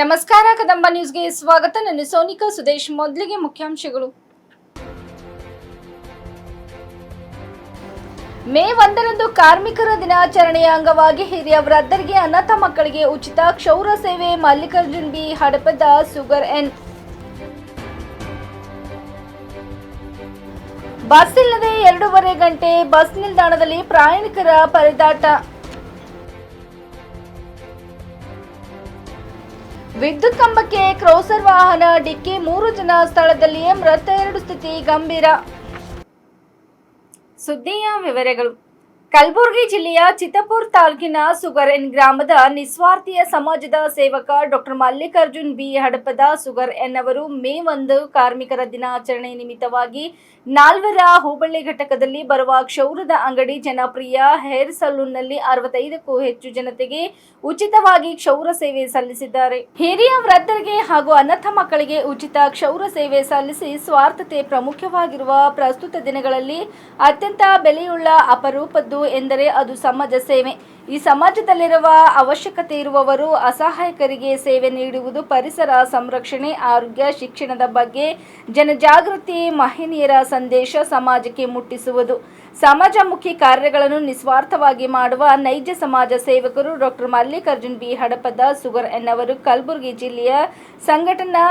ನಮಸ್ಕಾರ, ಕದಂಬ ನ್ಯೂಸ್ಗೆ ಸ್ವಾಗತ. ನನ್ನ ಸೋನಿಕಾ, ಸುದೇಶ್ ಮೊದಲಿಗೆ ಮುಖ್ಯಾಂಶಗಳು. ಮೇ ಒಂದರಂದು ಕಾರ್ಮಿಕರ ದಿನಾಚರಣೆಯ ಅಂಗವಾಗಿ ಹಿರಿಯ ವೃದ್ಧರಿಗೆ ಅನಾಥ ಮಕ್ಕಳಿಗೆ ಉಚಿತ ಕ್ಷೌರ ಸೇವೆ Mallikarjun B. Hadapad Sugur N. Bus ಇಲ್ಲದೆ ಎರಡೂವರೆ ಗಂಟೆ ಬಸ್ ನಿಲ್ದಾಣದಲ್ಲಿ ಪ್ರಯಾಣಿಕರ ಪರದಾಟ. ವಿದ್ಯುತ್ ಕಂಬಕ್ಕೆ ಕ್ರೋಸರ್ ವಾಹನ ಡಿಕ್ಕಿ ಮೂರು ಜನ ಸ್ಥಳದಲ್ಲಿಯೇ ಮೃತ ಎರಡು ಸ್ಥಿತಿ ಗಂಭೀರ. ಸುದ್ದಿಯ ವಿವರಗಳು. ಕಲಬುರಗಿ ಜಿಲ್ಲೆಯ ಚಿತ್ತಪುರ್ ತಾಲೂಕಿನ ಸುಗರೆನ್ ಗ್ರಾಮದ ನಿಸ್ವಾರ್ಥಿಯ ಸಮಾಜದ ಸೇವಕ doctor Mallikarjun B. Hadapad Sugur N ಅವರು ಮೇ ಒಂದು ಕಾರ್ಮಿಕರ ದಿನಾಚರಣೆ ನಿಮಿತ್ತವಾಗಿ ನಾಲ್ವರ ಹೋಬಳಿ ಘಟಕದಲ್ಲಿ ಬರುವ ಕ್ಷೌರದ ಅಂಗಡಿ ಜನಪ್ರಿಯ ಹೇರ್ ಸಲೂನ್ನಲ್ಲಿ ಅರವತ್ತೈದಕ್ಕೂ ಹೆಚ್ಚು ಜನತೆಗೆ ಉಚಿತವಾಗಿ ಕ್ಷೌರ ಸೇವೆ ಸಲ್ಲಿಸಿದ್ದಾರೆ. ಹಿರಿಯ ವೃದ್ಧರಿಗೆ ಹಾಗೂ ಅನಾಥ ಮಕ್ಕಳಿಗೆ ಉಚಿತ ಕ್ಷೌರ ಸೇವೆ ಸಲ್ಲಿಸಿ ಸ್ವಾರ್ಥತೆ ಪ್ರಮುಖವಾಗಿರುವ ಪ್ರಸ್ತುತ ದಿನಗಳಲ್ಲಿ ಅತ್ಯಂತ ಬೆಲೆಯುಳ್ಳ ಅಪರೂಪದ್ದು ಎಂದರೆ ಅದು ಸಮಾಜ ಸೇವೆ. ಈ ಸಮಾಜದಲ್ಲಿರುವ ಅವಶ್ಯಕತೆ ಇರುವವರು ಅಸಹಾಯಕರಿಗೆ ಸೇವೆ ನೀಡುವುದು ಪರಿಸರ ಸಂರಕ್ಷಣೆ, ಆರೋಗ್ಯ, ಶಿಕ್ಷಣದ ಬಗ್ಗೆ ಜನಜಾಗೃತಿ ಮಹಿಳೆಯರ ಸಂದೇಶ ಸಮಾಜಕ್ಕೆ ಮುಟ್ಟಿಸುವುದು. ಸಮಾಜಮುಖಿ ಕಾರ್ಯಗಳನ್ನು ನಿಸ್ವಾರ್ಥವಾಗಿ ಮಾಡುವ ನೈಜ ಸಮಾಜ ಸೇವಕರು ಡಾಕ್ಟರ್ ಮಲ್ಲಿಕಾರ್ಜುನ್ ಬಿ. ಹಡಪದ, ಸುಗರ್ ಎನ್ನವರು ಕಲಬುರಗಿ ಜಿಲ್ಲೆಯ ಸಂಘಟನಾ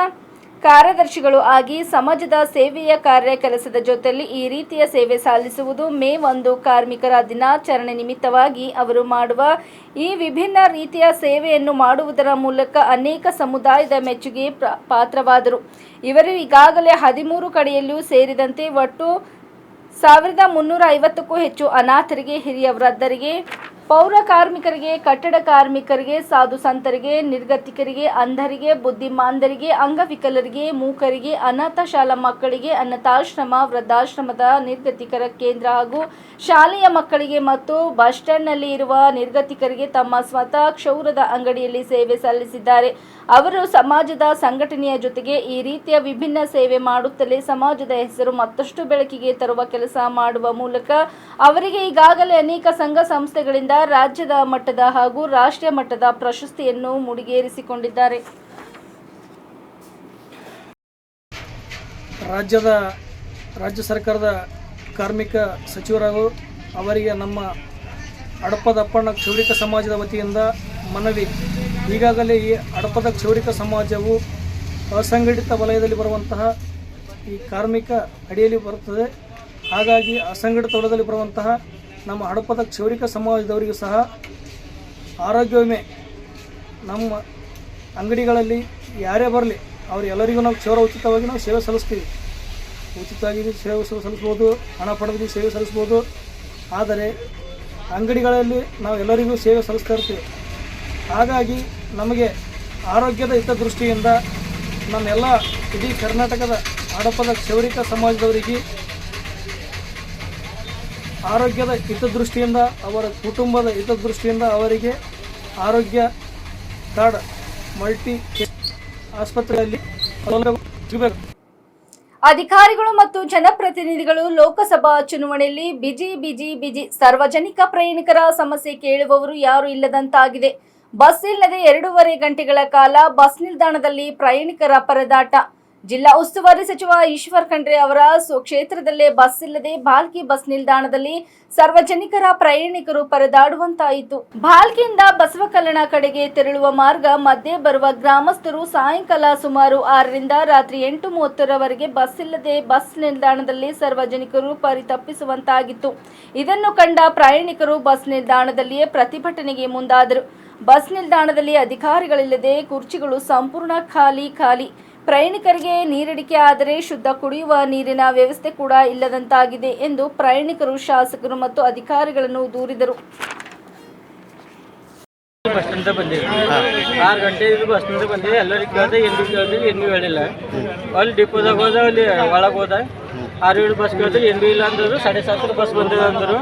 ಕಾರ್ಯದರ್ಶಿಗಳು ಆಗಿ ಸಮಾಜದ ಸೇವೆಯ ಕಾರ್ಯ ಕೆಲಸದ ಜೊತೆಯಲ್ಲಿ ಈ ರೀತಿಯ ಸೇವೆ ಸಲ್ಲಿಸುವುದು ಮೇ ಒಂದು ಕಾರ್ಮಿಕರ ದಿನಾಚರಣೆ ನಿಮಿತ್ತವಾಗಿ ಅವರು ಮಾಡುವ ಈ ವಿಭಿನ್ನ ರೀತಿಯ ಸೇವೆಯನ್ನು ಮಾಡುವುದರ ಮೂಲಕ ಅನೇಕ ಸಮುದಾಯದ ಮೆಚ್ಚುಗೆ ಪಾತ್ರವಾದರು. ಇವರು ಈಗಾಗಲೇ ಹದಿಮೂರು ಕಡೆಯಲ್ಲೂ ಸೇರಿದಂತೆ ಒಟ್ಟು ಸಾವಿರದ ಮುನ್ನೂರ ಐವತ್ತಕ್ಕೂ ಹೆಚ್ಚು ಅನಾಥರಿಗೆ, ಹಿರಿಯ ವೃದ್ಧರಿಗೆ ಪೌರ ಕಾರ್ಮಿಕರಿಗೆ, ಕಟ್ಟಡ ಕಾರ್ಮಿಕರಿಗೆ, ಸಾಧು ಸಂತರಿಗೆ, ನಿರ್ಗತಿಕರಿಗೆ, ಅಂಧರಿಗೆ, ಬುದ್ಧಿಮಾಂದರಿಗೆ, ಅಂಗವಿಕಲರಿಗೆ, ಮೂಕರಿಗೆ, ಅನಾಥ ಶಾಲಾ ಮಕ್ಕಳಿಗೆ, ಅನಾಥಾಶ್ರಮ, ವೃದ್ಧಾಶ್ರಮದ ನಿರ್ಗತಿಕರ ಕೇಂದ್ರ ಹಾಗೂ ಶಾಲೆಯ ಮಕ್ಕಳಿಗೆ ಮತ್ತು ಬಸ್ ಸ್ಟ್ಯಾಂಡ್ನಲ್ಲಿ ಇರುವ ನಿರ್ಗತಿಕರಿಗೆ ತಮ್ಮ ಸ್ವತಃ ಕ್ಷೌರದ ಅಂಗಡಿಯಲ್ಲಿ ಸೇವೆ ಸಲ್ಲಿಸಿದ್ದಾರೆ. ಅವರು ಸಮಾಜದ ಸಂಘಟನೆಯ ಜೊತೆಗೆ ಈ ರೀತಿಯ ವಿಭಿನ್ನ ಸೇವೆ ಮಾಡುತ್ತಲೇ ಸಮಾಜದ ಹೆಸರು ಮತ್ತಷ್ಟು ಬೆಳಕಿಗೆ ತರುವ ಕೆಲಸ ಮಾಡುವ ಮೂಲಕ ಅವರಿಗೆ ಈಗಾಗಲೇ ಅನೇಕ ಸಂಘ ಸಂಸ್ಥೆಗಳಿಂದ ರಾಜ್ಯದ ಮಟ್ಟದ ಹಾಗೂ ರಾಷ್ಟ್ರೀಯ ಮಟ್ಟದ ಪ್ರಶಸ್ತಿಯನ್ನು ಮುಡಿಗೇರಿಸಿಕೊಂಡಿದ್ದಾರೆ. ರಾಜ್ಯದ, ರಾಜ್ಯ ಸರ್ಕಾರದ ಕಾರ್ಮಿಕ ಸಚಿವರಾಗೂ ಅವರಿಗೆ ನಮ್ಮ ಅಡಪದಪ್ಪಣ್ಣ ಕ್ಷೌರಿಕ ಸಮಾಜದ ವತಿಯಿಂದ ಮನವಿ. ಈಗಾಗಲೇ ಈ ಅಡಪದ ಕ್ಷೌರಿಕ ಸಮಾಜವು ಅಸಂಘಟಿತ ವಲಯದಲ್ಲಿ ಬರುವಂತಹ ಈ ಕಾರ್ಮಿಕ ಅಡಿಯಲ್ಲಿ ಬರುತ್ತದೆ. ಹಾಗಾಗಿ ಅಸಂಘಟಿತ ವಲಯದಲ್ಲಿ ಬರುವಂತಹ ನಮ್ಮ ಹಡಪದ ಕ್ಷೌರಿಕ ಸಮಾಜದವರಿಗೂ ಸಹ ಆರೋಗ್ಯ ವಿಮೆ ನಮ್ಮ ಅಂಗಡಿಗಳಲ್ಲಿ ಯಾರೇ ಬರಲಿ, ಅವರೆಲ್ಲರಿಗೂ ನಾವು ಕ್ಷೌರ ಉಚಿತವಾಗಿ ನಾವು ಸೇವೆ ಸಲ್ಲಿಸ್ತೀವಿ. ಉಚಿತವಾಗಿ ಸೇವೆ ಸಲ್- ಸಲ್ಲಿಸ್ಬೋದು, ಹಣ ಪಡೆದು ಸೇವೆ ಸಲ್ಲಿಸ್ಬೋದು. ಆದರೆ ಅಂಗಡಿಗಳಲ್ಲಿ ನಾವು ಎಲ್ಲರಿಗೂ ಸೇವೆ ಸಲ್ಲಿಸ್ತಾ ಇರ್ತೀವಿ. ಹಾಗಾಗಿ ನಮಗೆ ಆರೋಗ್ಯದ ಹಿತದೃಷ್ಟಿಯಿಂದ ನಮ್ಮೆಲ್ಲ ಇಡೀ ಕರ್ನಾಟಕದ ಹಡಪದ ಕ್ಷೌರಿಕ ಸಮಾಜದವರಿಗೆ ಆರೋಗ್ಯದ ಹಿತದೃಷ್ಟಿಯಿಂದ, ಅವರ ಕುಟುಂಬದ ಹಿತದೃಷ್ಟಿಯಿಂದ ಅವರಿಗೆ ಆರೋಗ್ಯ ಕಾರ್ಡ್ ಮಲ್ಟಿ ಆಸ್ಪತ್ರೆಯಲ್ಲಿ ಅಧಿಕಾರಿಗಳು ಮತ್ತು ಜನಪ್ರತಿನಿಧಿಗಳು ಲೋಕಸಭಾ ಚುನಾವಣೆಯಲ್ಲಿ ಬಿಜಿ ಬಿಜಿ ಬಿಜಿ ಸಾರ್ವಜನಿಕ ಪ್ರಯಾಣಿಕರ ಸಮಸ್ಯೆ ಕೇಳುವವರು ಯಾರು ಇಲ್ಲದಂತಾಗಿದೆ. ಬಸ್ ಇಲ್ಲದೆ ಎರಡೂವರೆ ಗಂಟೆಗಳ ಕಾಲ ಬಸ್ ನಿಲ್ದಾಣದಲ್ಲಿ ಪ್ರಯಾಣಿಕರ ಪರದಾಟ. ಜಿಲ್ಲಾ ಉಸ್ತುವಾರಿ ಸಚಿವ ಈಶ್ವರ್ ಖಂಡ್ರೆ ಅವರ ಸ್ವಕ್ಷೇತ್ರದಲ್ಲೇ ಬಸ್ ಇಲ್ಲದೆ ಬಾಲ್ಕಿ ಬಸ್ ನಿಲ್ದಾಣದಲ್ಲಿ ಸಾರ್ವಜನಿಕರ ಪ್ರಯಾಣಿಕರು ಪರದಾಡುವಂತಾಯಿತು. ಬಾಲ್ಕಿಯಿಂದ ಬಸವಕಲ್ಯಾಣ ಕಡೆಗೆ ತೆರಳುವ ಮಾರ್ಗ ಮಧ್ಯೆ ಬರುವ ಗ್ರಾಮಸ್ಥರು ಸಾಯಂಕಾಲ ಸುಮಾರು ಆರರಿಂದ ರಾತ್ರಿ ಎಂಟು ಮೂವತ್ತರವರೆಗೆ ಬಸ್ ಇಲ್ಲದೆ ಬಸ್ ನಿಲ್ದಾಣದಲ್ಲಿ ಸಾರ್ವಜನಿಕರು ಪರಿತಪ್ಪಿಸುವಂತಾಗಿತ್ತು ಇದನ್ನು ಕಂಡ ಪ್ರಯಾಣಿಕರು ಬಸ್ ನಿಲ್ದಾಣದಲ್ಲಿಯೇ ಪ್ರತಿಭಟನೆಗೆ ಮುಂದಾದರು. ಬಸ್ ನಿಲ್ದಾಣದಲ್ಲಿ ಅಧಿಕಾರಿಗಳಿಲ್ಲದೆ ಕುರ್ಚಿಗಳು ಸಂಪೂರ್ಣ ಖಾಲಿ ಖಾಲಿ. ಪ್ರಯಾಣಿಕರಿಗೆ ನೀರಡಿಕೆ ಆದರೆ ಶುದ್ಧ ಕುಡಿಯುವ ನೀರಿನ ವ್ಯವಸ್ಥೆ ಕೂಡ ಇಲ್ಲದಂತಾಗಿದೆ ಎಂದು ಪ್ರಯಾಣಿಕರು, ಶಾಸಕರು ಮತ್ತು ಅಧಿಕಾರಿಗಳನ್ನು ದೂರಿದರು. ಬಸ್ ಸ್ಟ್ಯಾಂಡ್ ಬಂದಿವಿ. ಆರು ಗಂಟೆ ಇದು ಬಸ್ ಸ್ಟ್ಯಾಂಡ್ ಬಂದಿವಿ. ಎಲ್ಲರಿಗೆ ಕೇಳ್ದೆ ಎಂದು ಕೇಳ್ದೆ ಎಂದು ಹೇಳಿಲ್ಲ. ಅಲ್ಲಿ ಡಿಪೋದಾಗ ಹೋದ, ಅಲ್ಲಿ ಒಳಗೆ ಹೋದ. ಆರು ಏಳು ಬಸ್ ಕೇಳಿದ್ರು ಏನು ಇಲ್ಲ ಅಂದರು ಸಾಡೆ ಸಾತ್ರ ಬಸ್ ಬಂದಿದೆ ಅಂದರು.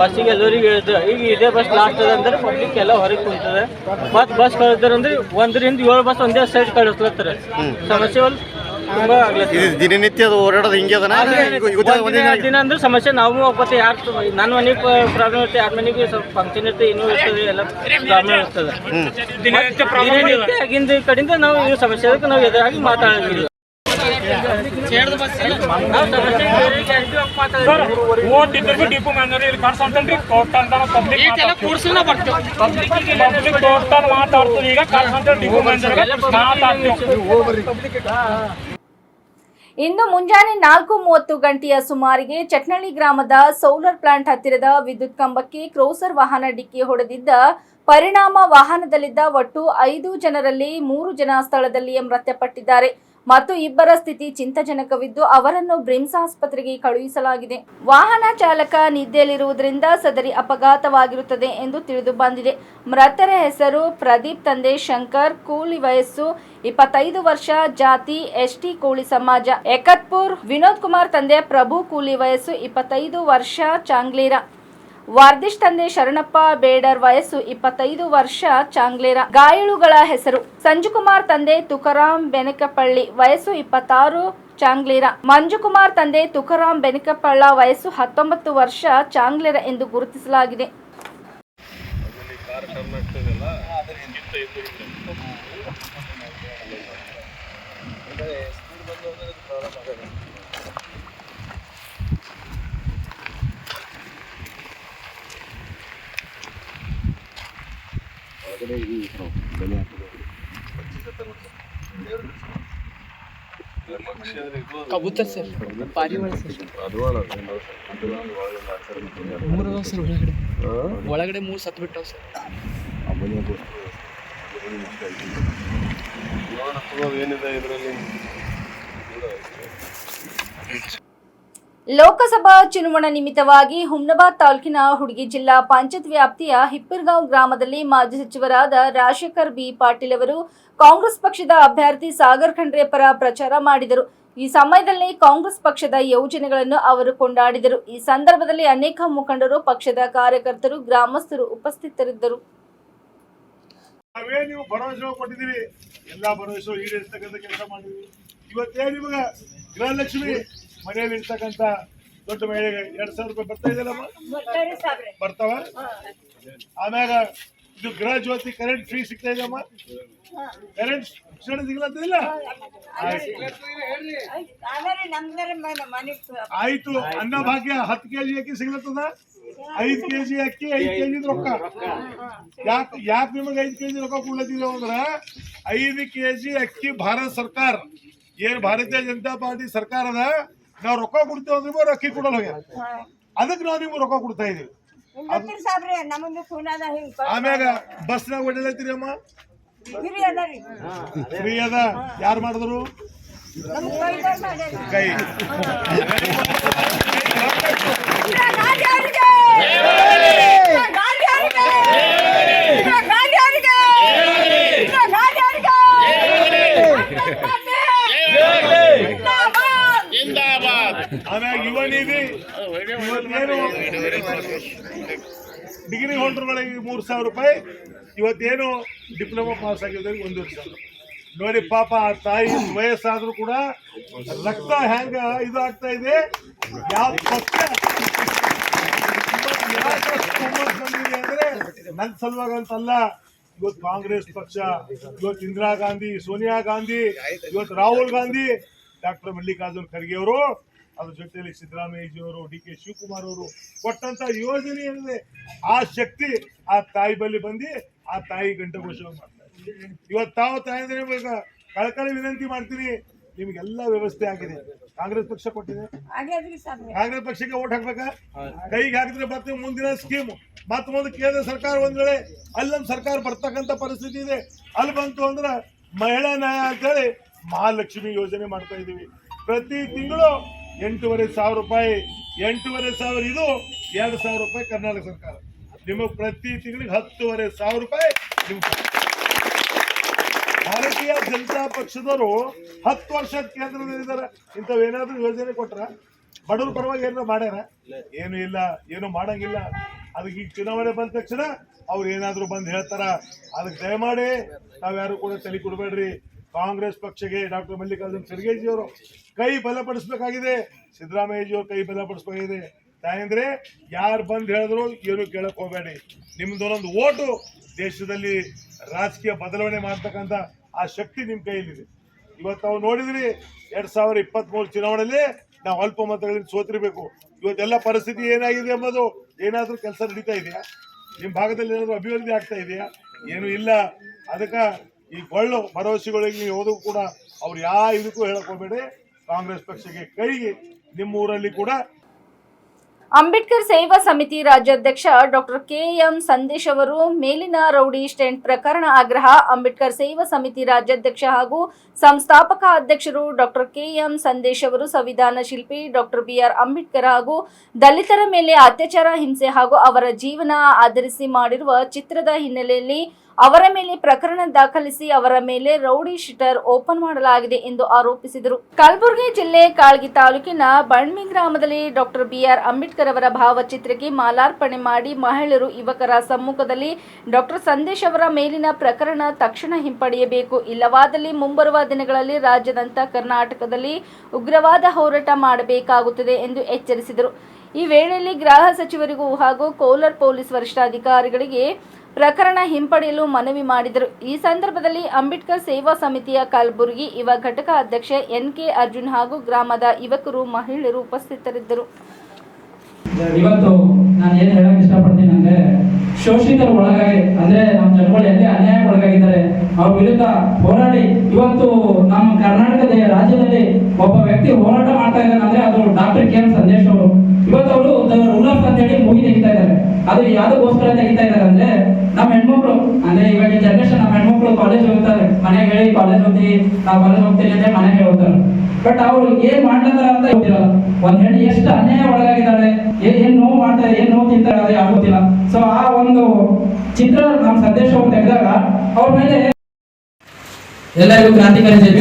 ಬಸ್ಸಿಗೆ ಎಲ್ಲರಿಗೆ ಹೇಳಿದ್ರು ಈಗ ಇದೇ ಬಸ್ ಲಾಸ್ಟ್ ಅದ ಅಂದ್ರೆ ಪಬ್ಲಿಕ್ ಎಲ್ಲ ಹೊರಗೆ ಕುಂತದೆ. ಮತ್ತು ಬಸ್ ಕಳಿಸ್ತಾರೆ ಅಂದ್ರೆ ಒಂದರಿಂದ ಏಳು ಬಸ್ ಒಂದೇ ಸೈಡ್ ಕಳಿಸ್ಲತ್ತರ. ಸಮಸ್ಯೆ ಒಂದು ತುಂಬಾ ದಿನನಿತ್ಯ ಅದು ಓಡಾಡೋದು ಹಿಂಗೆ ದಿನ ಅಂದ್ರೆ ಸಮಸ್ಯೆ. ನಾವು ಒಪ್ಪತ್ತೆ ಯಾರು ನನ್ನ ಮನೆಗೆ ಪ್ರಾಬ್ಲಮ್ ಇರುತ್ತೆ ಯಾರ ಮನೆಗೆ ಸ್ವಲ್ಪ ಫಂಕ್ಷನ್ ಇರುತ್ತೆ ಇನ್ನೂ ಇರ್ತದೆ ಎಲ್ಲ ಪ್ರಾಬ್ಲಮ್ ಇರ್ತದೆ. ದಿನನಿತ್ಯ ಆಗಿಂದ ಕಡೆಯಿಂದ ನಾವು ಈ ಸಮಸ್ಯೆ ಅದಕ್ಕೆ ನಾವು ಎದುರಾಗಿ ಮಾತಾಡೋದಿಲ್ಲ. ಇಂದು ಮುಂಜಾನೆ ನಾಲ್ಕು ಮೂವತ್ತು ಗಂಟೆಯ ಸುಮಾರಿಗೆ ಚಟ್ನಳ್ಳಿ ಗ್ರಾಮದ ಸೋಲಾರ್ ಪ್ಲಾಂಟ್ ಹತ್ತಿರದ ವಿದ್ಯುತ್ ಕಂಬಕ್ಕೆ ಕ್ರೋಸರ್ ವಾಹನ ಡಿಕ್ಕಿ ಹೊಡೆದಿದ್ದ ಪರಿಣಾಮ ವಾಹನದಲ್ಲಿದ್ದ ಒಟ್ಟು ಐದು ಜನರಲ್ಲಿ ಮೂರು ಜನ ಸ್ಥಳದಲ್ಲಿಯೇ ಮೃತಪಟ್ಟಿದ್ದಾರೆ. ಮತ್ತು ಇಬ್ಬರ ಸ್ಥಿತಿ ಚಿಂತಾಜನಕವಿದ್ದು ಅವರನ್ನು ಬ್ರಿಮ್ಸ್ ಆಸ್ಪತ್ರೆಗೆ ಕಳುಹಿಸಲಾಗಿದೆ. ವಾಹನ ಚಾಲಕ ನಿದ್ದೆಯಲ್ಲಿರುವುದರಿಂದ ಸದರಿ ಅಪಘಾತವಾಗಿರುತ್ತದೆ ಎಂದು ತಿಳಿದು ಬಂದಿದೆ. ಮೃತರ ಹೆಸರು ಪ್ರದೀಪ್ ತಂದೆ ಶಂಕರ್, ಕೂಲಿ ವಯಸ್ಸು ಇಪ್ಪತ್ತೈದು ವರ್ಷ, ಜಾತಿ ಎಸ್ಟಿ ಕೂಲಿ ಸಮಾಜ. ಎಕತ್ಪುರ್ ವಿನೋದ್ ಕುಮಾರ್ ತಂದೆ ಪ್ರಭು, ಕೂಲಿ ವಯಸ್ಸು ಇಪ್ಪತ್ತೈದು ವರ್ಷ, ಚಾಂಗ್ಲೀರ. ವಾರ್ದಿಶ್ ತಂದೆ ಶರಣಪ್ಪ ಬೇಡರ್ ವಯಸ್ಸು ಇಪ್ಪತ್ತೈದು ವರ್ಷ ಚಾಂಗ್ಲೇರ. ಗಾಯಾಳುಗಳ ಹೆಸರು. ಸಂಜುಕುಮಾರ್ ತಂದೆ ತುಕಾರಾಮ್ ಬೆನಕಪಳ್ಳಿ ವಯಸ್ಸು ಇಪ್ಪತ್ತಾರು ಚಾಂಗ್ಲೇರ. ಮಂಜುಕುಮಾರ್ ತಂದೆ ತುಕಾರಾಂ ಬೆನಕಪಳ್ಳ ವಯಸ್ಸು ಹತ್ತೊಂಬತ್ತು ವರ್ಷ ಚಾಂಗ್ಲೇರ ಎಂದು ಗುರುತಿಸಲಾಗಿದೆ. ಕಬೂತರ್ ಸರ್ ಪಾರಿವಾಳ ಸರ್ ಮೂರು ಅದಾವ ಸರ್ ಒಳಗಡೆ ಒಳಗಡೆ ಮೂರು ಸತ್ತು ಬಿಟ್ಟಾವ ಸರ್. ಲೋಕಸಭಾ ಚುನಾವಣಾ ನಿಮಿತ್ತವಾಗಿ ಹುಮ್ನಾಬಾದ್ ತಾಲೂಕಿನ ಹುಡುಗಿ ಜಿಲ್ಲಾ ಪಂಚಾಯತ್ ವ್ಯಾಪ್ತಿಯ ಹಿಪ್ಪರ್ಗಾಂವ್ ಗ್ರಾಮದಲ್ಲಿ ಮಾಜಿ ಸಚಿವರಾದ ರಾಜಶೇಖರ್ ಬಿ. ಪಾಟೀಲ್ ಅವರು ಕಾಂಗ್ರೆಸ್ ಪಕ್ಷದ ಅಭ್ಯರ್ಥಿ ಸಾಗರ್ ಖಂಡ್ರೆ ಪರ ಪ್ರಚಾರ ಮಾಡಿದರು. ಈ ಸಮಯದಲ್ಲಿ ಕಾಂಗ್ರೆಸ್ ಪಕ್ಷದ ಯೋಜನೆಗಳನ್ನು ಅವರು ಕೊಂಡಾಡಿದರು. ಈ ಸಂದರ್ಭದಲ್ಲಿ ಅನೇಕ ಮುಖಂಡರು, ಪಕ್ಷದ ಕಾರ್ಯಕರ್ತರು, ಗ್ರಾಮಸ್ಥರು ಉಪಸ್ಥಿತರಿದ್ದರು. ಗೃಹಲಕ್ಷ್ಮಿ ಭರವಸೆ ಈಡೇರಿಸ್ತಕ್ಕಂಥ ಕೆಲಸ ಮಾಡಿದ್ವಿ ಇವತ್ತೇ ನಿಮಗ ಗೃಹಲಕ್ಷ್ಮಿ ಮನೆಯಲ್ಲಿ ಇರ್ತಕ್ಕಂಥ ದೊಡ್ಡ ಮಹಿಳೆಗೆ ಎರಡ್ ಸಾವಿರ ರೂಪಾಯಿ ಬರ್ತಾ ಇದೆಯಲ್ಲಮ್ಮ? ಬರ್ತಾವ? ಆಮ್ಯಾಗ ಇದು ಗೃಹ ಜ್ಯೋತಿ ಕರೆಂಟ್ ಫ್ರೀ ಸಿಗ್ತಾ ಇದೆಯಮ್ಮ? ಕರೆಂಟ್ ಶಿಕ್ಷಣ ಸಿಗ್ಲತ್ತಿಲ್ಲ ಆಯ್ತು. ಅನ್ನ ಭಾಗ್ಯ ಹತ್ತು ಕೆಜಿ ಅಕ್ಕಿ ಸಿಗ್ಲತ್ತದ? ಐದ್ ಕೆಜಿ ಅಕ್ಕಿ ಐದ್ ಕೆಜಿ ರೊಕ್ಕ. ಯಾಕೆ ಯಾಕೆ ನಿಮಗೆ ಐದು ಕೆಜಿ ರೊಕ್ಕ ಕೊಡ್ಲತ್ತಿದ್ದೇವೆ ಅಂದ್ರ ಐದು ಕೆಜಿ ಅಕ್ಕಿ ಭಾರತ ಸರ್ಕಾರ. ಏನ್ ಭಾರತೀಯ ಜನತಾ ಪಾರ್ಟಿ ಸರ್ಕಾರ ಅದ ನಾವು ರೊಕ್ಕ ಕೊಡ್ತೇವೆ ಅಂದ್ರೆ ಅಕ್ಕಿ ಕೊಡಲ್ಲ ಹೋಗ್ಯಾರ ಅದಕ್ಕೆ ನಾವು ನಿಮ್ಗೆ ರೊಕ್ಕ ಕೊಡ್ತಾ ಇದೀವಿ. ಆಮ್ಯಾಗ ಬಸ್ನಾಗ ಹೊಡೆಲತ್ತೀರಿ ಅಮ್ಮ ಫ್ರೀ ಅದ ಯಾರು ಮಾಡಿದ್ರು. ಕೈ ಗಾಂಧಿ ಅವ್ರಿಗೆ! ಗಾಂಧಿ ಅವ್ರಿಗೆ! ಗಾಂಧಿ ಅವ್ರಿಗೆ! ಗಾಂಧಿ ಅವ್ರಿಗೆ! ಜಿಂದಾಬಾದ್! ಆಮ್ಯಾಗ ಯುವ ನಿಧಿ ಇವತ್ತೇನು ಡಿಗ್ರಿ ಹೋಲ್ಡರ್ಗಳಿಗೆ ಮೂರು ಸಾವಿರ ರೂಪಾಯಿ, ಇವತ್ತೇನು ಡಿಪ್ಲೊಮಾ ಪಾಸ್ ಆಗಿದ್ದವ್ರಿಗೆ ಒಂದು ವರ್ಷ. ನೋಡಿ ಪಾಪ, ಆ ತಾಯಿ ವಯಸ್ಸಾದ್ರೂ ಕೂಡ ರಕ್ತ ಹೆಂಗ ಇದಾಗ್ತಾ ಇದೆ. ಯಾವ ಪಕ್ಷ? ಅಂದ್ರೆ ನನ್ನ ಸಲುವಾಗಿ ಅಂತಲ್ಲ, ಇವತ್ತು ಕಾಂಗ್ರೆಸ್ ಪಕ್ಷ, ಇವತ್ತು ಇಂದಿರಾ ಗಾಂಧಿ, ಸೋನಿಯಾ ಗಾಂಧಿ, ಇವತ್ತು ರಾಹುಲ್ ಗಾಂಧಿ, ಡಾಕ್ಟರ್ ಮಲ್ಲಿಕಾರ್ಜುನ್ ಖರ್ಗೆ ಅವರು ಅದ್ರ ಜೊತೆಯಲ್ಲಿ ಸಿದ್ದರಾಮಯ್ಯಜಿಯವರು ಡಿ ಕೆ ಶಿವಕುಮಾರ್ ಅವರು ಕೊಟ್ಟಂತ ಯೋಜನೆ ಏನಿದೆ ಆ ಶಕ್ತಿ ಆ ತಾಯಿ ಬಳಿ ಬಂದು ಆ ತಾಯಿ ಗಂಟೆ ಘೋಷಣೆ ಮಾಡ್ತಾರೆ ಇವತ್ತು ತಾವು ತಾಯಿ ಕಳಕಳಿ ವಿನಂತಿ ಮಾಡ್ತೀನಿ ನಿಮ್ಗೆಲ್ಲ ವ್ಯವಸ್ಥೆ ಆಗಿದೆ. ಕಾಂಗ್ರೆಸ್ ಪಕ್ಷ ಕೊಟ್ಟಿದೆ. ಕಾಂಗ್ರೆಸ್ ಪಕ್ಷಕ್ಕೆ ಓಟ್ ಹಾಕ್ಬೇಕಾ? ಕೈಗೆ ಹಾಕಿದ್ರೆ ಬರ್ತೀವಿ ಮುಂದಿನ ಸ್ಕೀಮ್ ಮತ್ತೆ ಮುಂದೆ ಕೇಂದ್ರ ಸರ್ಕಾರ ಒಂದ್ ವೇಳೆ ಅಲ್ಲೊಂದು ಸರ್ಕಾರ ಬರ್ತಕ್ಕಂತ ಪರಿಸ್ಥಿತಿ ಇದೆ. ಅಲ್ಲಿ ಬಂತು ಅಂದ್ರೆ ಮಹಿಳಾ ನ್ಯಾಯ ಅಂತೇಳಿ ಮಹಾಲಕ್ಷ್ಮಿ ಯೋಜನೆ ಮಾಡ್ತಾ ಇದೀವಿ. ಪ್ರತಿ ತಿಂಗಳು ಎಂಟೂವರೆ ಸಾವಿರ ರೂಪಾಯಿ, ಎಂಟೂವರೆ ಸಾವಿರ ಇದು, ಎರಡು ಸಾವಿರ ರೂಪಾಯಿ ಕರ್ನಾಟಕ ಸರ್ಕಾರ. ನಿಮಗೆ ಪ್ರತಿ ತಿಂಗಳಿಗೆ ಹತ್ತುವರೆ ಸಾವಿರ ರೂಪಾಯಿ ಭಾರತೀಯ ಜನತಾ ಪಕ್ಷದವರು ಹತ್ತು ವರ್ಷ ಕೇಂದ್ರದಲ್ಲಿದ್ದಾರೆ ಇಂಥವೇನಾದ್ರೂ ಯೋಜನೆ ಕೊಟ್ರ? ಬಡವ್ರ ಪರವಾಗಿ ಏನಾರ ಮಾಡ್ಯಾರ? ಏನು ಇಲ್ಲ, ಏನು ಮಾಡಂಗಿಲ್ಲ. ಅದಕ್ಕೆ ಈಗ ಚುನಾವಣೆ ಬಂದ ತಕ್ಷಣ ಅವ್ರು ಏನಾದರೂ ಬಂದು ಹೇಳ್ತಾರ. ಅದಕ್ಕೆ ದಯಮಾಡಿ ತಾವ್ಯಾರು ಕೂಡ ತಲೆ ಕೊಡಬೇಡ್ರಿ. ಕಾಂಗ್ರೆಸ್ ಪಕ್ಷಕ್ಕೆ ಡಾಕ್ಟರ್ ಮಲ್ಲಿಕಾರ್ಜುನ್ ಖರ್ಗೆಜಿ ಅವರು ಕೈ ಬಲಪಡಿಸಬೇಕಾಗಿದೆ. ಸಿದ್ದರಾಮಯ್ಯಜಿಯವರು ಕೈ ಬಲಪಡಿಸಬೇಕಾಗಿದೆ. ಯಾಕಂದ್ರೆ ಯಾರು ಬಂದು ಹೇಳಿದ್ರು ಏನು ಕೇಳಕ್ ಹೋಗಬೇಡಿ. ನಿಮ್ದೊಂದೊಂದು ಓಟು ದೇಶದಲ್ಲಿ ರಾಜಕೀಯ ಬದಲಾವಣೆ ಮಾಡ್ತಕ್ಕಂಥ ಆ ಶಕ್ತಿ ನಿಮ್ಮ ಕೈಯಲ್ಲಿದೆ. ಇವತ್ತು ನಾವು ನೋಡಿದ್ರಿ, ಎರಡ್ ಸಾವಿರ ಇಪ್ಪತ್ತ್ ಮೂರು ಚುನಾವಣೆಯಲ್ಲಿ ನಾವು ಅಲ್ಪ ಮತಗಳಿಂದ ಸೋತಿರ್ಬೇಕು. ಇವತ್ತೆಲ್ಲ ಪರಿಸ್ಥಿತಿ ಏನಾಗಿದೆ ಎಂಬುದು ಏನಾದರೂ ಕೆಲಸ ನಡೀತಾ ಇದೆಯಾ? ನಿಮ್ಮ ಭಾಗದಲ್ಲಿ ಏನಾದರೂ ಅಭಿವೃದ್ಧಿ ಆಗ್ತಾ ಇದೆಯಾ? ಏನು ಇಲ್ಲ. ಅದಕ್ಕೆ ಈ ಗೊಳ್ಳು ಭರವಸೆಗಳಿಗೆ ಯಾವುದೂ ಕೂಡ ಅವ್ರು ಯಾವ ಇದಕ್ಕೂ ಹೇಳಕ್ ಹೋಗ್ಬೇಡಿ ಕಾಂಗ್ರೆಸ್ ಪಕ್ಷಕ್ಕೆ ಕೈಗೆ ನಿಮ್ಮ ಊರಲ್ಲಿ ಕೂಡ. ಅಂಬೇಡ್ಕರ್ ಸೇವಾ ಸಮಿತಿ ರಾಜ್ಯಾಧ್ಯಕ್ಷ ಡಾಕ್ಟರ್ ಕೆಎಂ ಸಂದೇಶ್ ಅವರು ಮೇಲಿನ ರೌಡಿ ಸ್ಟೆಂಟ್ ಪ್ರಕರಣ ಆಗ್ರಹ ಅಂಬೇಡ್ಕರ್ ಸೇವಾ ಸಮಿತಿ ರಾಜ್ಯಾಧ್ಯಕ್ಷ ಹಾಗೂ ಸಂಸ್ಥಾಪಕ ಅಧ್ಯಕ್ಷರು ಡಾಕ್ಟರ್ ಕೆಎಂ ಸಂದೇಶ್ ಅವರು, ಸಂವಿಧಾನ ಶಿಲ್ಪಿ ಡಾಕ್ಟರ್ ಬಿಆರ್ ಅಂಬೇಡ್ಕರ್ ಹಾಗೂ ದಲಿತರ ಮೇಲೆ ಅತ್ಯಾಚಾರ, ಹಿಂಸೆ ಹಾಗೂ ಅವರ ಜೀವನ ಆಧರಿಸಿ ಮಾಡಿರುವ ಚಿತ್ರದ ಹಿನ್ನೆಲೆಯಲ್ಲಿ ಅವರ ಮೇಲೆ ಪ್ರಕರಣ ದಾಖಲಿಸಿ ಅವರ ಮೇಲೆ ರೌಡಿ ಶೀಟರ್ ಓಪನ್ ಮಾಡಲಾಗಿದೆ ಎಂದು ಆರೋಪಿಸಿದರು. ಕಲಬುರಗಿ ಜಿಲ್ಲೆ ಕಾಳ್ಗಿ ತಾಲೂಕಿನ ಬಣ್ಮಿ ಗ್ರಾಮದಲ್ಲಿ ಡಾಕ್ಟರ್ ಬಿಆರ್ ಅಂಬೇಡ್ಕರ್ ಅವರ ಭಾವಚಿತ್ರಕ್ಕೆ ಮಾಲಾರ್ಪಣೆ ಮಾಡಿ ಮಹಿಳೆಯರು ಯುವಕರ ಸಮ್ಮುಖದಲ್ಲಿ ಡಾಕ್ಟರ್ ಸಂದೇಶ್ ಅವರ ಮೇಲಿನ ಪ್ರಕರಣ ತಕ್ಷಣ ಹಿಂಪಡೆಯಬೇಕು. ಇಲ್ಲವಾದಲ್ಲಿ ಮುಂಬರುವ ದಿನಗಳಲ್ಲಿ ರಾಜ್ಯದಂತ ಕರ್ನಾಟಕದಲ್ಲಿ ಉಗ್ರವಾದ ಹೋರಾಟ ಮಾಡಬೇಕಾಗುತ್ತದೆ ಎಂದು ಎಚ್ಚರಿಸಿದರು. ಈ ವೇಳೆಯಲ್ಲಿ ಗೃಹ ಸಚಿವರಿಗೂ ಹಾಗೂ ಕೋಲಾರ್ ಪೊಲೀಸ್ ವರಿಷ್ಠಾಧಿಕಾರಿಗಳಿಗೆ ಪ್ರಕರಣ ಹಿಂಪಡೆಯಲು ಮನವಿ ಮಾಡಿದರು. ಈ ಸಂದರ್ಭದಲ್ಲಿ ಅಂಬೇಡ್ಕರ್ ಸೇವಾ ಸಮಿತಿಯ ಕಲಬುರಗಿ ಯುವ ಘಟಕ ಅಧ್ಯಕ್ಷ ಎನ್ ಕೆ ಅರ್ಜುನ್ ಹಾಗೂ ಗ್ರಾಮದ ಯುವಕರು, ಮಹಿಳೆಯರು ಉಪಸ್ಥಿತರಿದ್ದರು. ಇವತ್ತು ನಾನು ಏನು ಹೇಳಕ್ ಇಷ್ಟಪಡ್ತೀನಿ ಅಂದ್ರೆ, ಶೋಷಿತರು ಒಳಗಾಗಿ, ಅಂದ್ರೆ ನಮ್ಮ ಜನಗಳು ಎಲ್ಲಿ ಅನ್ಯಾಯ ಒಳಗಾಗಿದ್ದಾರೆ, ಅವ್ರ ವಿರುದ್ಧ ಹೋರಾಡಿ, ಇವತ್ತು ನಮ್ಮ ಕರ್ನಾಟಕದ ರಾಜ್ಯದಲ್ಲಿ ಒಬ್ಬ ವ್ಯಕ್ತಿ ಹೋರಾಟ ಮಾಡ್ತಾ ಇದ್ದಾನೆ ಅಂದ್ರೆ ಅದು ಡಾಕ್ಟರ್ ಕೆ ಎಂ ಸಂದೇಶ್ ಅವರು. ಇವತ್ತು ಅವರು ರೂಲರ್ಸ್ ಅಂತ ಹೇಳಿ ಮೂವಿ ತೆಗಿತಾ ಇದ್ದಾರೆ. ಅದು ಯಾವುದಕ್ಕೋಸ್ಕರ ತೆಗಿತಾ ಇದ್ದಾರೆ ಅಂದ್ರೆ ನಮ್ಮ ಹೆಣ್ಮಕ್ಳು. ಅಂದ್ರೆ ಇವಾಗ ಜನರೇಷನ್ ನಮ್ಮ ಹೆಣ್ಮಕ್ಳು ಕಾಲೇಜ್ ಹೋಗ್ತಾರೆ. ಮನೆಗೆ ಹೇಳಿ ಕಾಲೇಜ್ ಹೋಗ್ತೀವಿ ನಾವು ಕಾಲೇಜ್ ಹೋಗ್ತೀನಿ ಅಂದ್ರೆ ಮನೆಗೆ ಹೋಗ್ತಾರೆ ಬಟ್ ಅವ್ರು ಏನ್ ಮಾಡ್ಲತ್ತಾರ ಅಂತ ಗೊತ್ತಿರಲ್ಲ ಒಂದ್ ಹೆಣ್ಣು ಎಷ್ಟು ಅನ್ಯಾಯ ಒಳಗಾಗಿದ್ದಾಳೆ ಏನ್ ನೋವು ಮಾಡ್ತಾರೆ ಏನ್ ನೋವು ತಿಂತಾರೆ ಅದು ಆಗೋದಿಲ್ಲ ಗೊತ್ತಿಲ್ಲ. ಸೊ ಆ ಒಂದು ಚಿತ್ರ ನಮ್ಮ ಸಂದೇಶ ಅವ್ರು ತೆಗೆದಾಗ ಅವ್ರ ಮೇಲೆ ಎಲ್ಲರಿಗೂ ಕ್ರಾಂತಿಕಾರಿ ಜಯ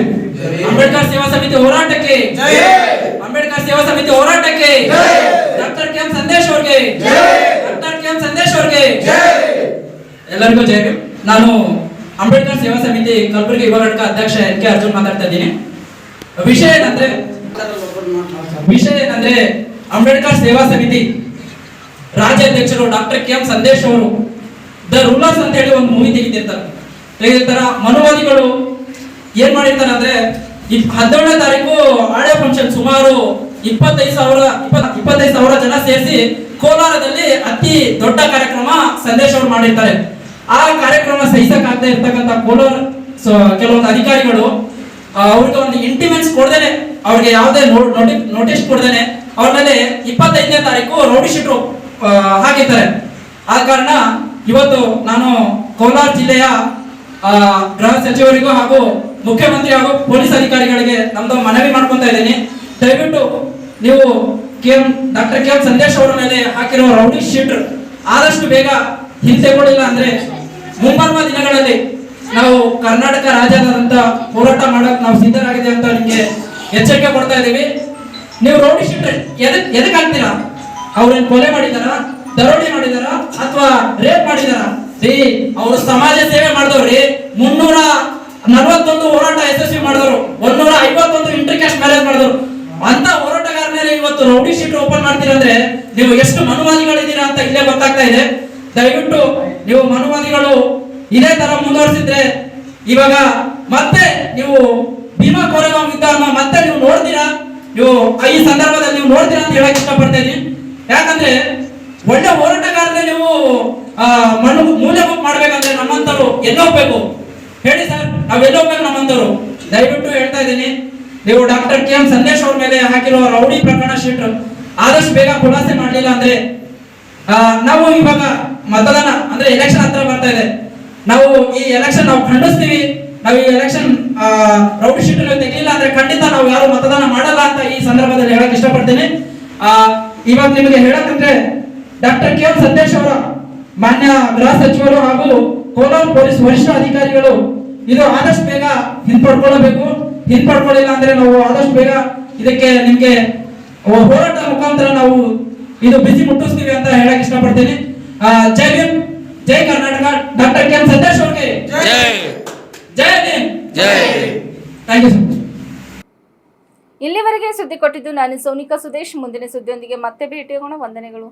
ಅಂಬೇಡ್ಕರ್ ಸೇವಾ ಸಮಿತಿ ಹೋರಾಟಕ್ಕೆ ಸೇವಾ ಸಮಿತಿ ಹೋರಾಟಕ್ಕೆ ಡಾಕ್ಟರ್ ಕೆ ಎಂ ಸಂದೇಶ್ ಅವ್ರಿಗೆ ಡಾಕ್ಟರ್ ಕೆ ಎಂ ಸಂದೇಶ್ ಅವ್ರಿಗೆ. ಎಲ್ಲರಿಗೂ ಜಯ ನಾನು ಅಂಬೇಡ್ಕರ್ ಸೇವಾ ಸಮಿತಿ ಕಲಬುರಗಿ ಯುವ ಘಟಕ ಅಧ್ಯಕ್ಷ ಎನ್ ಕೆ ಅರ್ಜುನ್ ಮಾತಾಡ್ತಾ ಇದ್ದೀನಿ. ವಿಷಯ ಏನಂದ್ರೆ ವಿಷಯ ಏನಂದ್ರೆ ಅಂಬೇಡ್ಕರ್ ಸೇವಾ ಸಮಿತಿ ರಾಜ್ಯಾಧ್ಯಕ್ಷರು ಡಾಕ್ಟರ್ ಕೆ ಎಂ ಸಂದೇಶ್ ಅವರು ದ ರೂಲರ್ಸ್ ಅಂತ ಹೇಳಿ ಒಂದು ಮೂವಿ ತೆಗೆದಿರ್ತಾರೆ ತೆಗೆದಿರ್ತಾರ ಮನುವಾದಿಗಳು ಏನ್ ಮಾಡಿರ್ತಾರೆ ಅಂದ್ರೆ ಹದಿನೇಳನೇ ತಾರೀಕು ಹಳೆ ಫಂಕ್ಷನ್ ಸುಮಾರು ಇಪ್ಪತ್ತೈದು ಸಾವಿರ ಇಪ್ಪತ್- ಇಪ್ಪತ್ತೈದು ಸಾವಿರ ಜನ ಸೇರಿಸಿ ಕೋಲಾರದಲ್ಲಿ ಅತಿ ದೊಡ್ಡ ಕಾರ್ಯಕ್ರಮ ಸಂದೇಶ್ ಅವರು ಮಾಡಿರ್ತಾರೆ. ಆ ಕಾರ್ಯಕ್ರಮ ಸಹಿಸಕ್ಕಾಗದೆ ಇರ್ತಕ್ಕಂಥ ಕೋಲಾರ ಕೆಲವೊಂದು ಅಧಿಕಾರಿಗಳು ಅವ್ರಿಗೆ ಒಂದು ಇಂಟಿಮೆನ್ಸ್ ಕೊಡ್ದೇನೆ, ಅವ್ರಿಗೆ ಯಾವುದೇ ನೋಟಿಸ್ ಕೊಡ್ದೇನೆ ಅವ್ರ ಮೇಲೆ ಇಪ್ಪತ್ತೈದನೇ ತಾರೀಕು ರೌಡಿ ಶೀಟು ಹಾಕಿದ್ದಾರೆ ಆ ಕಾರಣ ಇವತ್ತು ನಾನು ಕೋಲಾರ ಜಿಲ್ಲೆಯ ಗೃಹ ಸಚಿವರಿಗೂ ಹಾಗೂ ಮುಖ್ಯಮಂತ್ರಿ ಹಾಗೂ ಪೊಲೀಸ್ ಅಧಿಕಾರಿಗಳಿಗೆ ನಮ್ದು ಮನವಿ ಮಾಡ್ಕೊತಾ ಇದ್ದೀನಿ. ದಯವಿಟ್ಟು ನೀವು K M, doctor K M Sandesh ಅವರ ಮೇಲೆ ಹಾಕಿರುವ ರೌಡಿ ಶೀಟ್ ಆದಷ್ಟು ಬೇಗ ಹಿಂತೆಗೊಳ್ಳಿಲ್ಲ ಅಂದ್ರೆ ಮುಂಬರುವ ದಿನಗಳಲ್ಲಿ ನಾವು ಕರ್ನಾಟಕ ರಾಜ್ಯದಂತ ಹೋರಾಟ ಮಾಡಕ್ ನಾವು ಸಿದ್ಧರಾಗಿದೆ ಅಂತ ನಿಮಗೆ ಎಚ್ಚರಿಕೆ ಕೊಡ್ತಾ ಇದ್ದೀವಿ. ನೀವು ರೌಡಿ ಶೀಟ್ ಎದಕ್ ಎದಕ್ ಹಾಕ್ತೀರಾ? ಅವ್ರೇನ್ ಕೊಲೆ ಮಾಡಿದಾರ? ದರೋಡಿ ಮಾಡಿದಾರ? ಅಥವಾ ರೇಪ್ ಮಾಡಿದಾರ? ರೀ, ಅವರು ಸಮಾಜ ಸೇವೆ ಮಾಡಿದವ್ರಿ ಮುನ್ನೂರ ನಲವತ್ತೊಂದು ಹೋರಾಟ ಯಶಸ್ವಿ ಮಾಡಿದ್ರು. ಒಂದೂರ ಐವತ್ತೊಂದು ಇಂಟರ್ ಕ್ಯಾಸ್ಟ್ ಮ್ಯಾರೇಜ್ ಮಾಡಿದ್ರು. ಅಂತ ಹೋರಾಟಗಾರ ಮೇಲೆ ಇವತ್ತು ರೌಡಿ ಶೀಟ್ ಓಪನ್ ಮಾಡ್ತೀರಾ ಅಂದ್ರೆ ನೀವು ಎಷ್ಟು ಮನುವಾದಿಗಳಿದ್ದೀರಾ ಅಂತ ಇಲ್ಲೇ ಗೊತ್ತಾಗ್ತಾ ಇದೆ. ದಯವಿಟ್ಟು ನೀವು ಮನುವಾದಿಗಳು ಇದೇ ತರ ಮುಂದುವರಿಸಿದ್ರೆ ಇವಾಗ ಮತ್ತೆ ನೀವು ಭೀಮಾ ಕೋರೆಗಾಂವ್ ಮತ್ತೆ ನೀವು ನೋಡ್ತೀರಾ? ನೀವು ಈ ಸಂದರ್ಭದಲ್ಲಿ ನೀವು ನೋಡ್ತೀರಾ ಅಂತ ಹೇಳಕ್ ಇಷ್ಟಪಡ್ತೇನೆ ಯಾಕಂದ್ರೆ ಒಳ್ಳೆ ಹೋರಾಟಗಾರನೇ ನೀವು ಮಣ್ಣು ಮೂಲೆ ಗುಂಪು ಮಾಡ್ಬೇಕಂದ್ರೆ ನಮ್ಮಂತರು ಎಲ್ಲಿ ಹೋಗ್ಬೇಕು. ಹೇಳಿ ಸರ್ ನಾವೆಲ್ಲೋ ಹೋಗ್ಬೇಕು ನಮ್ಮಂತವ್ರು ದಯವಿಟ್ಟು ಹೇಳ್ತಾ ಇದ್ದೀನಿ, ನೀವು ಡಾಕ್ಟರ್ ಕೆ ಎಂ ಸಂದೇಶ್ ಅವ್ರ ಮೇಲೆ ಹಾಕಿರೋ ರೌಡಿ ಪ್ರಕರಣ ಶೀಟ್ ಆದಷ್ಟು ಬೇಗ ಖುಲಾಸೆ ಮಾಡಲಿಲ್ಲ ಅಂದ್ರೆ ನಾವು ಇವಾಗ ಮತದಾನ, ಅಂದ್ರೆ ಎಲೆಕ್ಷನ್ ಹತ್ರ ಬರ್ತಾ ಇದೆ. ನಾವು ಈ ಎಲೆಕ್ಷನ್ ನಾವು ಖಂಡಿಸ್ತೀವಿ. ನಾವು ಈ ಎಲೆಕ್ಷನ್ ರೌಡಿ ಶೀಟ್ ತೆಗಿಲಿಲ್ಲ ಅಂದ್ರೆ ಖಂಡಿತ ನಾವು ಯಾರು ಮತದಾನ ಮಾಡಲ್ಲ ಅಂತ ಈ ಸಂದರ್ಭದಲ್ಲಿ ಹೇಳಕ್ ಇಷ್ಟಪಡ್ತೀನಿ. ಇವಾಗ ನಿಮಗೆ ಹೇಳಕ್ಕಂದ್ರೆ ಡಾಕ್ಟರ್ ಕೆ ಎಂ ಸಂದೇಶ್ ಅವರ ಮಾನ್ಯ ಗೃಹ ಸಚಿವರು ಹಾಗೂ ಕೋಲಾರ ಪೊಲೀಸ್ ವರಿಷ್ಠ ಅಧಿಕಾರಿಗಳು ಇದು ಆದಷ್ಟು ಬೇಗ ಹಿಂಪಡ್ಕೊಳ್ಳಬೇಕು. ಹಿಂಪಡ್ಕೊಳ್ಳಿಲ್ಲ ಅಂದ್ರೆ ನಾವು ಆದಷ್ಟು ಬೇಗ ಇದಕ್ಕೆ ನಿಮ್ಗೆ ಹೋರಾಟ ಮುಖಾಂತರ ನಾವು ಇದು ಬಿಸಿ ಮುಟ್ಟಿಸ್ತೀವಿ ಅಂತ ಹೇಳಕ್ ಇಷ್ಟಪಡ್ತೀನಿ. ಆ, Jai Bhim Jai Karnataka. Doctor K M Sandesh ಅವ್ರಿಗೆ ಜೈ ಭೀಮ್. ಜೈ ಥ್ಯಾಂಕ್ ಯು ಇಲ್ಲಿವರೆಗೆ ಸುದ್ದಿ ಕೊಟ್ಟಿದ್ದು ನಾನು ಸೋನಿಕಾ ಸುದೇಶ್. ಮುಂದಿನ ಸುದ್ದಿಯೊಂದಿಗೆ ಮತ್ತೆ ಭೇಟಿಯಾಗೋಣ. ವಂದನೆಗಳು.